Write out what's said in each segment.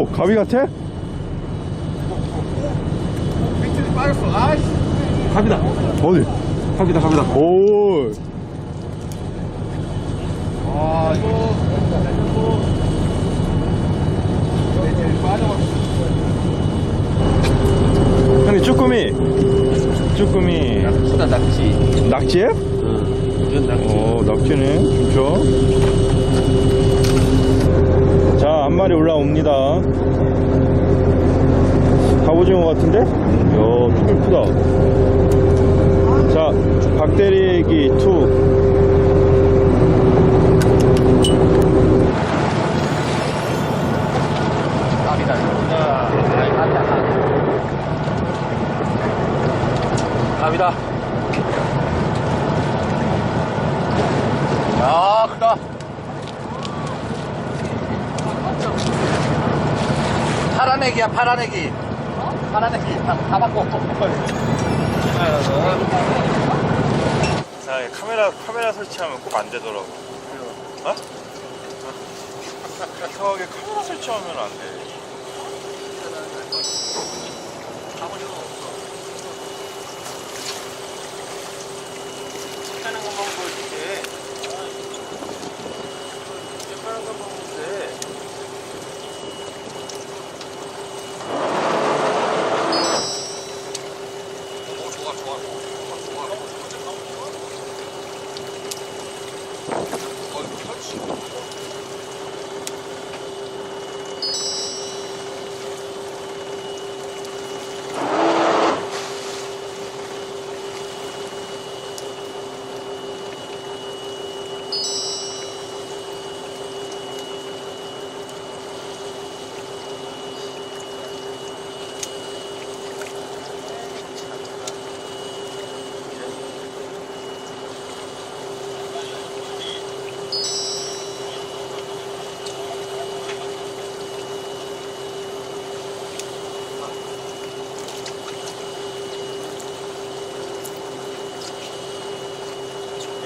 오, 가위 같아? 밑에 빠졌어. 아이씨. 갑이다. 어디? 갑이다, 갑이다. 오, 아, 이거. 형님, 쭈꾸미. 쭈꾸미. 낙지다, 낙지. 낙지에? 응. 이건 낙지. 오, 낙지네. 진짜. 마리 올라옵니다. 갑오징어 같은데? 이야, super 크다. 자, 박대리기 2. 갑이다. 갑이다, 갑이다. 야, 크다. 파란 애기야, 파란 애기. 파란 애기. 다, 다 바꿔. 자, 카메라, 카메라 설치하면 꼭 안 되더라고. 어? 이상하게 카메라 설치하면 안 돼. 하는 것만 보여줄게. 하는 것만 보면 돼. 오, 좋아, 좋아, 좋아, 좋아. 어, 그렇지.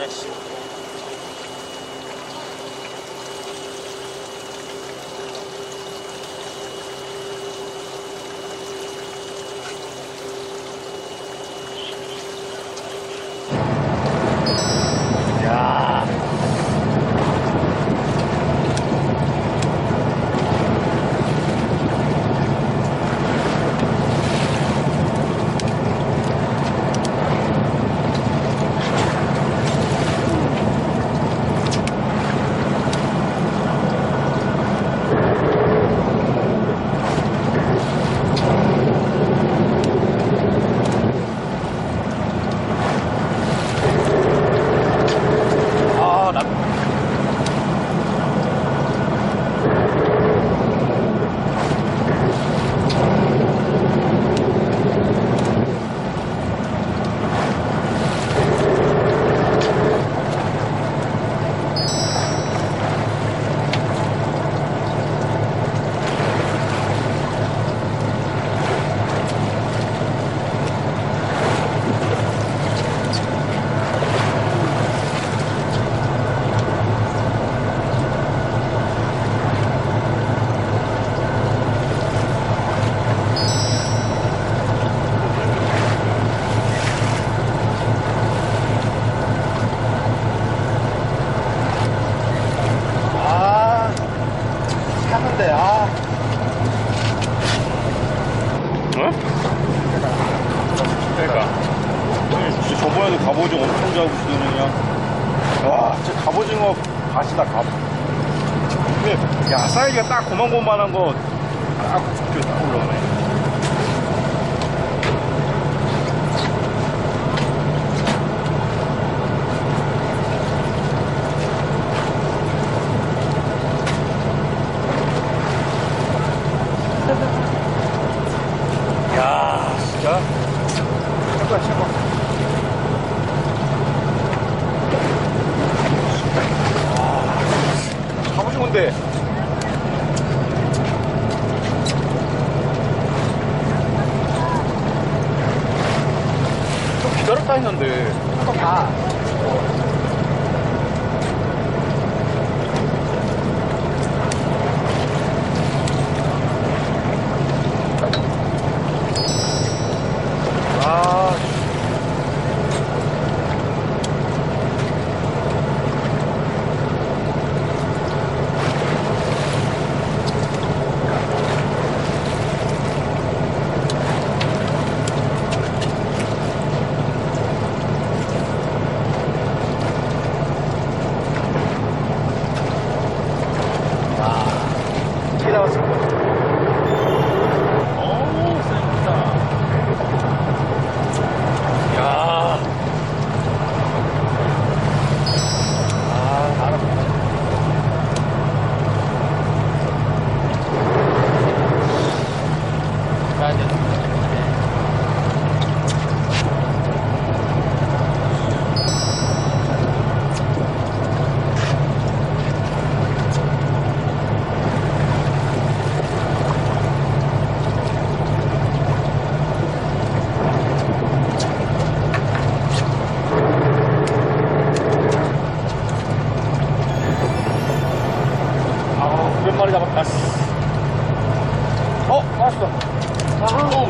야씨. 야. 아, 나. 아, 샀는데, 아. 어? 그러니까. 저번에도 갑오징어 엄청 잡으시더니 그냥. 와, 진짜 갑오징어 밭이다, 갑. 근데, 야, 사이즈가 딱 고만고만한 거, 딱, 이렇게 딱 올라오네. 야, 진짜. 잠깐, 잠깐. 갑오징어인데. 좀 기다렸다 했는 데. 잠깐 봐. 어.